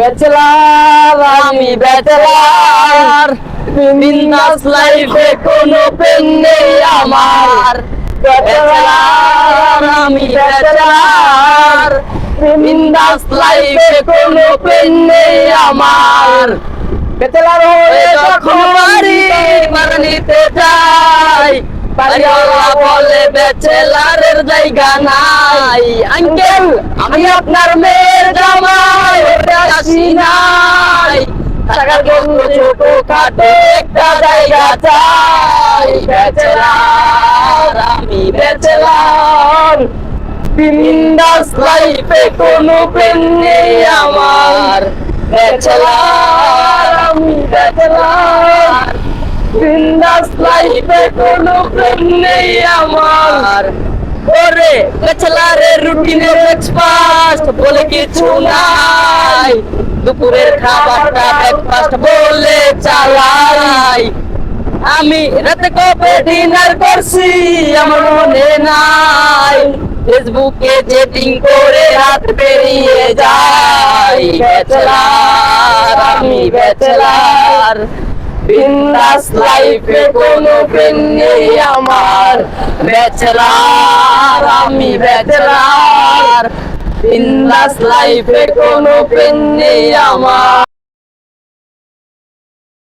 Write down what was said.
Bachelor আমি bachelor বিন্দাস লাইফে কোনো পেন নেই আমার। ব্যাচেলার আমি ব্যাচেলার বিন্দাস লাইফে কোনো পেন নেই আমার। ব্যাচেলার হয়ে যখন বাড়ি মার নিতে যাই বলে ব্যাচেলারের জায়গা নাই। আঙ্কেল আমি আপনার হতে আসি নাই টাকার জন্য ছোট খাটো একটা জায়গা চাই। ব্যাচেলার আমি ব্যাচেলার বিন্দাস লাইফে কোনো প্রেম নেই আমার। ব্যাচেলার আমি ব্যাচেলার বিন্দাস লাইফে কোনো প্রেম নেই আমার। ওরে ব্যাচেলারের রুটিনে ব্রেকফাস্ট বলে কিছু নাই দুপুরের খাবারটা ব্রেকফাস্ট বলে চালাই। আমি রাতে কবে ডিনার করছি, আমার মনে নাই। ফেসবুকে করে রাত পেরিয়ে যাই আমি বিন্দাস লাইফে কোনো পেন নেই আমার। ব্যাচেলার আমি ব্যাচেলার বিন্দাস লাইফে কোনো পেন নেই আমার।